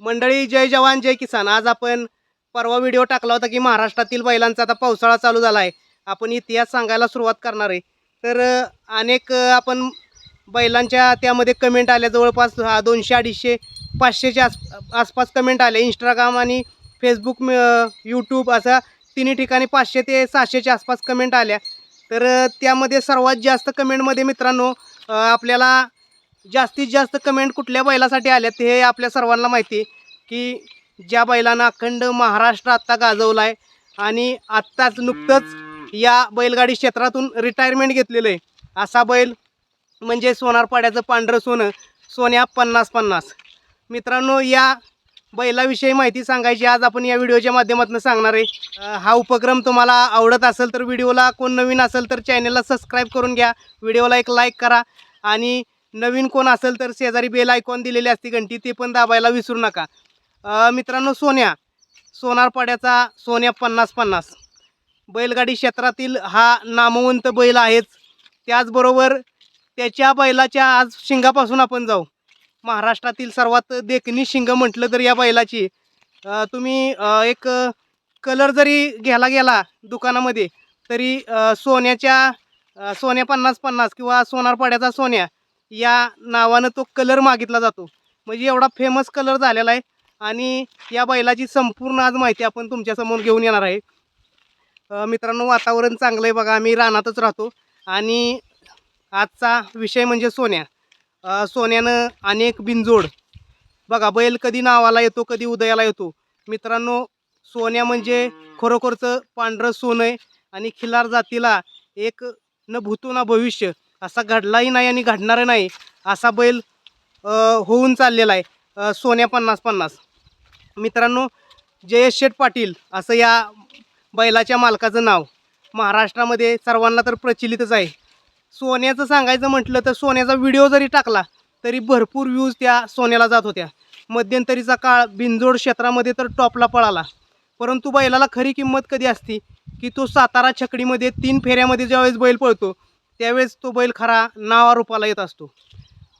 मंडळी जय जवान जय किसान. आज आपण परवा व्हिडिओ टाकला होता की महाराष्ट्रातील बैलांचा आता पावसाळा चालू झाला आहे आपण इतिहास सांगायला सुरुवात करणार आहे. तर अनेक आपण बैलांच्या त्यामध्ये कमेंट आल्या. जवळपास हा, दोनशे अडीचशे पाचशेच्या आस आसपास कमेंट आले. इंस्टाग्राम आणि फेसबुक यूट्यूब असा तिन्ही ठिकाणी पाचशे ते सहाशेच्या आसपास कमेंट आल्या. तर त्यामध्ये सर्वात जास्त कमेंटमध्ये मित्रांनो आपल्याला जास्तीत जास्त कमेंट कुठल्या बैलासाठी आल्यात हे आपल्या सर्वांना माहिती आहे की ज्या बैलानं अखंड महाराष्ट्र आत्ता गाजवला आहे आणि आत्ताच नुकतंच या बैलगाडी क्षेत्रातून रिटायरमेंट घेतलेलं आहे. असा बैल म्हणजे सोनारपाड्याचं पांढरं सोनं सोन्या पन्नास पन्नास. मित्रांनो या बैलाविषयी माहिती सांगायची आज आपण या व्हिडिओच्या माध्यमातून सांगणार आहे. हा उपक्रम तुम्हाला आवडत असेल तर व्हिडिओला कोण नवीन असेल तर चॅनलला सबस्क्राईब करून घ्या. व्हिडिओला एक लाईक करा आणि नवीन कोण असेल तर शेजारी बेल आयकॉन दिलेली असते घंटी ते पण दाबायला विसरू नका. मित्रांनो सोन्या. सोनारपाड्याचा सोन्या पन्नास पन्नास. बैलगाडी क्षेत्रातील हा नामवंत बैल आहेच. त्याचबरोबर त्याच्या बैलाच्या आज शिंगापासून आपण जाऊ. महाराष्ट्रातील सर्वात देखणी शिंग म्हटलं तर या बैलाची. तुम्ही एक कलर जरी घ्यायला गेला दुकानामध्ये तरी सोन्याच्या सोन्या पन्नास पन्नास किंवा सोनारपाड्याचा सोन्या या नावानं तो कलर मागितला जातो. म्हणजे एवढा फेमस कलर झालेला आहे. आणि या बैलाची संपूर्ण आज माहिती आपण तुमच्यासमोर घेऊन येणार आहे. मित्रांनो वातावरण चांगलं आहे बघा. आम्ही रानातच राहतो. आणि आजचा विषय म्हणजे सोन्या. सोन्यानं अनेक बिनजोड. बघा बैल कधी नावाला येतो कधी उदयाला येतो. मित्रांनो सोन्या म्हणजे खरोखरचं पांढरं सोनं आहे. आणि खिलार जातीला एक न भूतो ना भविष्य असा घडलाही नाही आणि घडणारं नाही असा बैल होऊन चाललेला आहे. सोन्या पन्नास पन्नास. मित्रांनो जयेश शेठ पाटील असं या बैलाच्या मालकाचं नाव महाराष्ट्रामध्ये सर्वांना तर प्रचलितच आहे. सोन्याचं सांगायचं म्हटलं तर सोन्याचा व्हिडिओ जरी टाकला तरी भरपूर व्ह्यूज त्या सोन्याला जात होत्या. मध्यंतरीचा काळ बिनजोड क्षेत्रामध्ये तर टॉपला पळाला. परंतु बैलाला खरी किंमत कधी असती? की तो सातारा छकडीमध्ये तीन फेऱ्यामध्ये ज्यावेळेस बैल पळतो त्यावेळेस तो बैल खरा नावारूपाला येत असतो.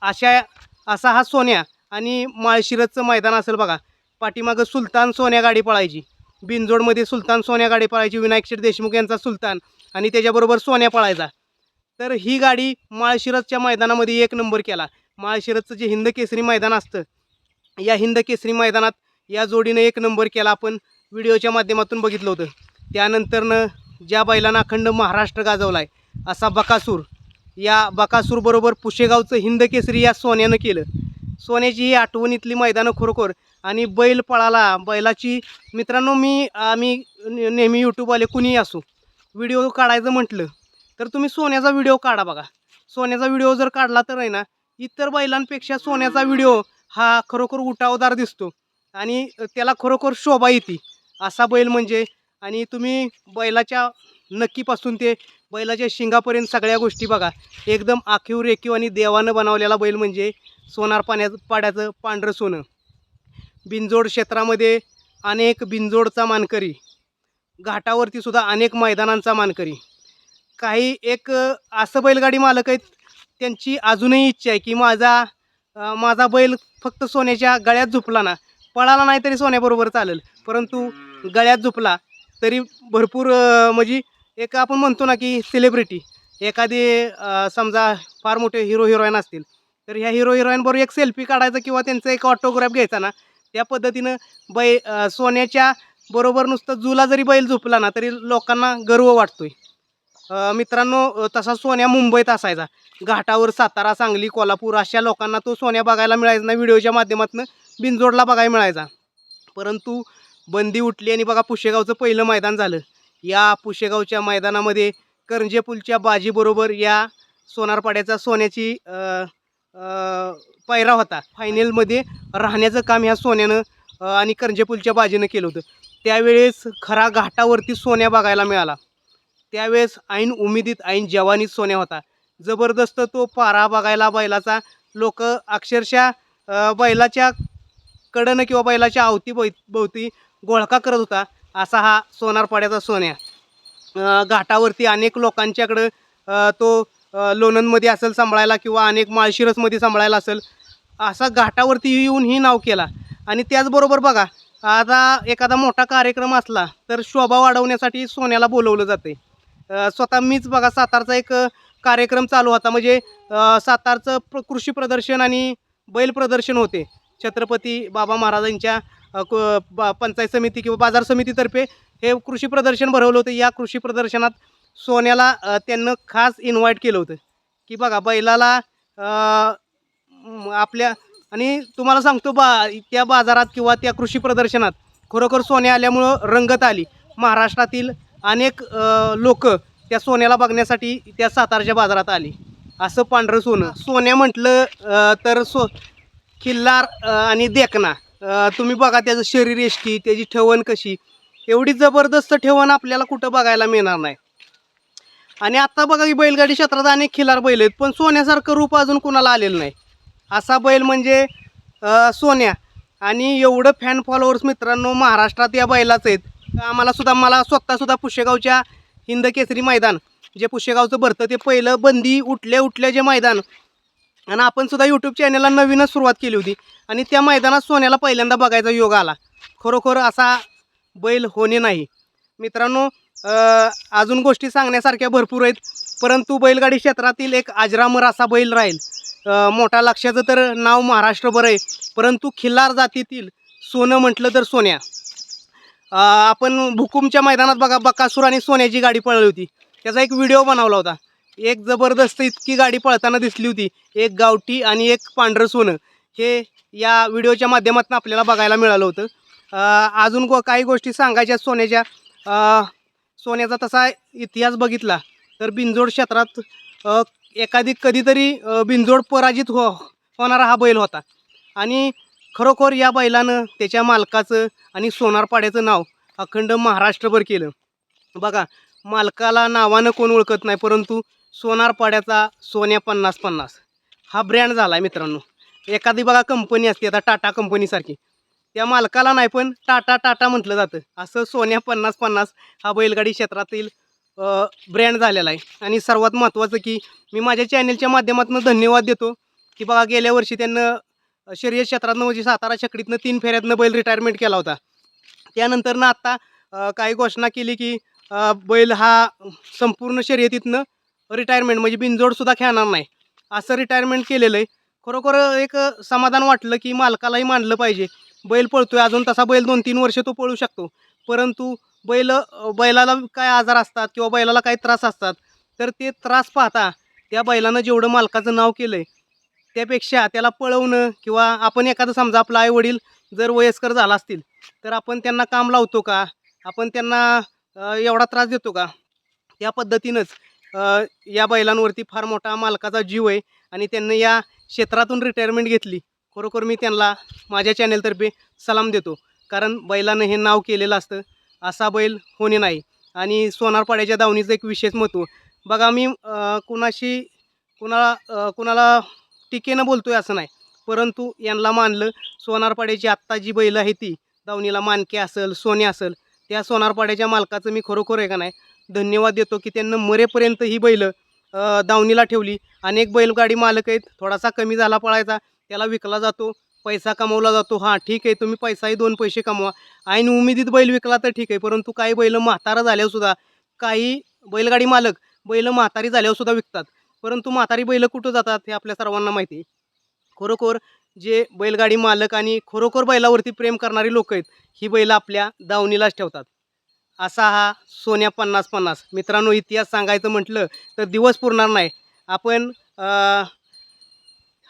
अशा असा हा सोन्या आणि माळशिरसचं मैदान असेल बघा. पाठीमागं सुलतान सोन्या गाडी पळायची. बिनजोडमध्ये सुलतान सोन्या गाडी पळायची विनायक शेठ देशमुख यांचा सुलतान आणि त्याच्याबरोबर सोन्या पळायचा. तर ही गाडी माळशिरसच्या मैदानामध्ये एक नंबर केला. माळशिरसचं जे हिंद केसरी मैदान असतं या हिंद केसरी मैदानात या जोडीनं एक नंबर केला. आपण व्हिडिओच्या माध्यमातून बघितलं होतं. त्यानंतरनं ज्या बैलानं अखंड महाराष्ट्र गाजवला आहे असा बकासूर. या बकासूरबरोबर पुशेगावचं हिंदकेसरी या सोन्यानं केलं. सोन्याची ही आठवणीतली मैदानं खरोखर आणि बैल पळाला. बैलाची मित्रांनो मी आम्ही नेहमी यूट्यूबवाले कुणीही असो व्हिडिओ काढायचं म्हटलं तर तुम्ही सोन्याचा व्हिडिओ काढा बघा. सोन्याचा व्हिडिओ जर काढला तर आहे ना इतर बैलांपेक्षा सोन्याचा व्हिडिओ हा खरोखर उठावदार दिसतो आणि त्याला खरोखर शोभा येते. असा बैल म्हणजे आणि तुम्ही बैलाच्या नक्कीपासून ते बैलाच्या शिंगापर्यंत सगळ्या गोष्टी बघा. एकदम आखीव रेखीव आणि देवानं बनवलेला बैल म्हणजे सोनार पाण्याचं पाड्याचं पांढरं सोनं. बिंजोड क्षेत्रामध्ये अनेक बिंजोडचा मानकरी. घाटावरती सुद्धा अनेक मैदानांचा मानकरी. काही एक असं बैलगाडी मालक आहेत त्यांची अजूनही इच्छा आहे की माझा माझा बैल फक्त सोन्याच्या गळ्यात झुपला ना पळाला नाही तरी सोन्याबरोबर चालेल. परंतु गळ्यात झुपला तरी भरपूर म्हणजे एक आपण म्हणतो ना की सेलिब्रिटी एखादी समजा फार मोठे हिरो हिरोईन असतील तर ह्या हिरो हिरोईनबरोबर एक सेल्फी काढायचा किंवा त्यांचा एक ऑटोग्राफ घ्यायचा ना त्या पद्धतीनं बै सोन्याच्या बरोबर नुसतं जुला जरी बैल झोपला ना तरी लोकांना गर्व वाटतोय. आहे मित्रांनो तसा सोन्या मुंबईत असायचा. घाटावर सातारा सांगली कोल्हापूर अशा लोकांना तो सोन्या बघायला मिळायचा ना व्हिडिओच्या माध्यमातून बिनजोडला बघायला मिळायचा. परंतु बंदी उठली आणि बघा पुशेगावचं पहिलं मैदान झालं. या पुशेगावच्या मैदानामध्ये करंजेपूलच्या बाजीबरोबर या सोनारपाड्याचा सोन्याची पायरा पैरा होता. फायनलमध्ये राहण्याचं काम ह्या सोन्यानं आणि करंजेपूलच्या बाजीनं केलं होतं. त्यावेळेस खरा घाटावरती सोन्या बघायला मिळाला. त्यावेळेस ऐन उमेदीत ऐन जवानीत सोन्या होता. जबरदस्त तो पारा बघायला बैलाचा लोक अक्षरशः बैलाच्या कडनं किंवा बैलाच्या अवती भोव भोवती गोळका करत होता. असा हा सोनारपाड्याचा सोन्या. घाटावरती अनेक लोकांच्याकडं तो लोणंदमध्ये असेल सांभाळायला किंवा अनेक माळशिरसमध्ये सांभाळायला असेल असा घाटावरती येऊन ही नाव केला. आणि त्याचबरोबर बघा आता एखादा मोठा कार्यक्रम असला तर शोभा वाढवण्यासाठी सोन्याला बोलवलं जाते स्वतः मीच बघा सातारचा एक कार्यक्रम चालू होता. म्हणजे सातारचं प्र कृषी प्रदर्शन आणि बैल प्रदर्शन होते. छत्रपती बाबा महाराजांच्या पंचायत समिती किंवा बाजार समितीतर्फे हे कृषी प्रदर्शन भरवलं होतं. या कृषी प्रदर्शनात सोन्याला त्यांनं खास इन्व्हाइट केलं होतं. की बघा बैलाला आपल्या आणि तुम्हाला सांगतो बा त्या बाजारात किंवा त्या कृषी प्रदर्शनात खरोखर सोन्या आल्यामुळं रंगत आली. महाराष्ट्रातील अनेक लोक त्या सोन्याला बघण्यासाठी त्या सातारच्या बाजारात आली. असं पांढरं सोनं. सोन्या म्हटलं तर सो खिल्लार आणि देखना तुम्ही बघा त्याचं शरीर एष्टी त्याची ठेवण कशी. एवढी जबरदस्त ठेवण आपल्याला कुठं बघायला मिळणार नाही. आणि आत्ता बघा की बैलगाडी क्षेत्रात अनेक खिलार बैल आहेत पण सोन्यासारखं रूप अजून कुणाला आलेलं नाही. असा बैल म्हणजे सोन्या. आणि एवढं फॅन फॉलोअर्स मित्रांनो महाराष्ट्रात या बैलाच आहेत. आम्हाला सुद्धा मला स्वतःसुद्धा पुशेगावच्या हिंद केसरी मैदान जे पुशेगावचं भरतं ते पहिलं बंदी उठल्या उठल्या जे मैदान आणि आपण सुद्धा यूट्यूब चॅनलला नवीनच सुरुवात केली होती. आणि त्या मैदानात सोन्याला पहिल्यांदा बघायचा योग आला. खरोखर असा बैल होणे नाही. मित्रांनो अजून गोष्टी सांगण्यासारख्या भरपूर आहेत. परंतु बैलगाडी क्षेत्रातील एक अजरामर असा बैल राहील. मोठा लक्षाचं तर नाव महाराष्ट्रभर आहे. परंतु खिल्लार जातीतील सोनं म्हटलं तर सोन्या. आपण भुकुमच्या मैदानात बघा बकासूर आणि सोन्याची गाडी पळली होती. त्याचा एक व्हिडिओ बनवला होता. एक जबरदस्त इतकी गाडी पळताना दिसली होती. एक गावठी आणि एक पांढरं सोनं. हे या व्हिडिओच्या माध्यमातून आपल्याला बघायला मिळालं होतं. अजून गो काही गोष्टी सांगायच्या सोन्याच्या. सोन्याचा तसा इतिहास बघितला तर बिंजोड क्षेत्रात एखादी कधीतरी बिंजोड पराजित हो होणारा हा बैल होता. आणि खरोखर या बैलानं त्याच्या मालकाचं आणि सोनारपाड्याचं नाव अखंड महाराष्ट्रभर केलं. बघा मालकाला नावानं कोण ओळखत नाही परंतु सोनारपाड्याचा सोन्या पन्नास पन्नास. हा ब्रँड झाला आहे मित्रांनो. एखादी बघा कंपनी असते आता टाटा कंपनीसारखी त्या मालकाला नाही पण टाटा टाटा म्हटलं जातं. असं सोन्या पन्नास पन्नास हा बैलगाडी क्षेत्रातील ब्रँड झालेला आहे. आणि सर्वात महत्त्वाचं की मी माझ्या चॅनलच्या माध्यमातून धन्यवाद देतो. की बघा गेल्या वर्षी त्यांनं शर्यत क्षेत्रातनं म्हणजे सातारा चकडीतनं तीन फेऱ्यातनं बैल रिटायरमेंट केला होता. त्यानंतरनं आत्ता काही घोषणा केली की बैल हा संपूर्ण शर्यतीतनं रिटायरमेंट म्हणजे बिनजोडसुद्धा खेळणार नाही. असं रिटायरमेंट केलेलं आहे. खरोखर एक समाधान वाटलं की मालकालाही मानलं पाहिजे. बैल पळतोय अजून तसा बैल दोन तीन वर्ष तो पळू शकतो. परंतु बैल बैलाला काय आजार असतात किंवा बैलाला काही त्रास असतात तर ते त्रास पाहता त्या बैलानं जेवढं मालकाचं नाव केलं आहे त्यापेक्षा त्याला पळवणं किंवा आपण एखादं समजा आपलं आई वडील जर वयस्कर झाला असतील तर आपण त्यांना काम लावतो का? आपण त्यांना एवढा त्रास देतो का? त्या पद्धतीनंच या बैलांवरती फार मोठा मालकाचा जीव आहे आणि त्यांनी या क्षेत्रातून रिटायरमेंट घेतली. खरोखर मी त्यांना माझ्या चॅनेलतर्फे सलाम देतो. कारण बैलानं हे नाव केलेलं असतं. असा बैल होणे नाही. आणि सोनारपाड्याच्या दावणीचं एक विशेष महत्त्व बघा मी कुणाशी कुणाला कुणाला टीकेनं बोलतोय असं नाही. परंतु यांना मानलं सोनारपाड्याची आत्ता जी बैल आहे ती दावणीला मानके असेल सोने असेल त्या सोनारपाड्याच्या मालकाचं मी खरोखर आहे का नाही धन्यवाद देतो की त्यांना मरेपर्यंत ही बैल दावणीला ठेवली. अनेक बैलगाडी मालक आहेत थोडासा कमी झाला पळायचा त्याला विकला जातो पैसा कमवला जातो. हां ठीक आहे तुम्ही पैसाही दोन पैसे कमवा. ऐन उमेदीत बैल विकला तर ठीक आहे परंतु काही बैल म्हातारा झाल्यावरसुद्धा काही बैलगाडी मालक बैल म्हातारी झाल्यावरसुद्धा विकतात. परंतु म्हातारी बैल कुठं जातात हे आपल्या सर्वांना माहिती आहे. खरोखर जे बैलगाडी मालक आणि खरोखर बैलावरती प्रेम करणारी लोक आहेत ही बैल आपल्या दावणीलाच ठेवतात. असा हा सोन्या पन्नास पन्नास. मित्रांनो इतिहास सांगायचं म्हटलं तर दिवस पुरणार नाही. आपण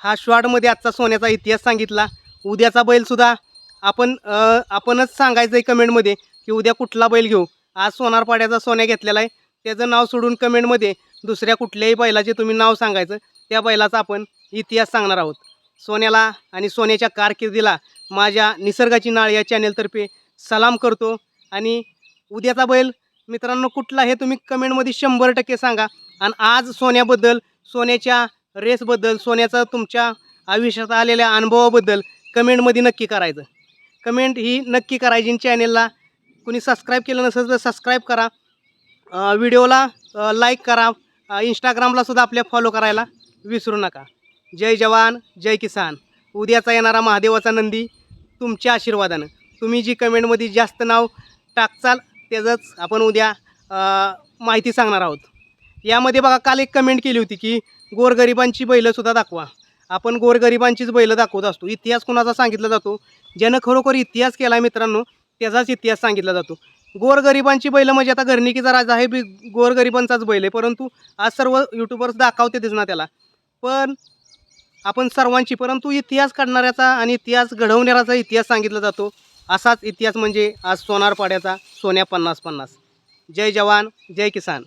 हा शॉर्टमध्ये आजचा सोन्याचा इतिहास सांगितला. उद्याचा बैलसुद्धा आपण आपणच सांगायचं आहे कमेंटमध्ये की उद्या कुठला बैल घेऊ. आज सोनारपाड्याचा सोन्या घेतलेला आहे. त्याचं नाव सोडून कमेंटमध्ये दुसऱ्या कुठल्याही बैलाचे तुम्ही नाव सांगायचं. त्या बैलाचा आपण इतिहास सांगणार आहोत. सोन्याला आणि सोन्याच्या कारकिर्दीला माझ्या निसर्गाची नाळ या चॅनेलतर्फे सलाम करतो आणि उद्याचा बैल. मित्रांनो कुठला हे तुम्ही कमेंटमध्ये शंभर टक्के सांगा. आणि आज सोन्याबद्दल सोन्याच्या रेसबद्दल सोन्याचा तुमच्या आयुष्यात आलेल्या अनुभवाबद्दल कमेंटमध्ये नक्की करायचं. कमेंट ही नक्की करायची चॅनेलला कुणी सबस्क्राईब केलं नसेल तर सबस्क्राईब करा. व्हिडिओला लाईक करा. इंस्टाग्रामला सुद्धा आपल्या फॉलो करायला विसरू नका. जय जवान जय किसान. उद्याचा येणारा महादेवाचा नंदी तुमच्या आशीर्वादानं. तुम्ही जी कमेंटमध्ये जास्त नाव टाकचाल त्याचंच आपण उद्या माहिती सांगणार आहोत. यामध्ये बघा काल एक कमेंट केली होती की गोरगरिबांची बैलंसुद्धा दाखवा. आपण गोरगरिबांचीच बैलं दाखवत असतो. इतिहास कुणाचा सांगितला जातो? ज्यानं खरोखर इतिहास केला आहे मित्रांनो त्याचाच इतिहास सांगितला जातो. गोरगरिबांची बैलं म्हणजे आता घरणिकीचा राजा आहे बी गोरगरिबांचाच बैल आहे. परंतु आज सर्व यूट्यूबर्स दाखवतेच ना त्याला. पण आपण सर्वांची परंतु इतिहास काढणाऱ्याचा आणि इतिहास घडवणाऱ्याचा इतिहास सांगितला जातो. असाच इतिहास म्हणजे आज सोनार पाड्याचा सोन्या पन्नास पन्नास. जय जवान जय किसान.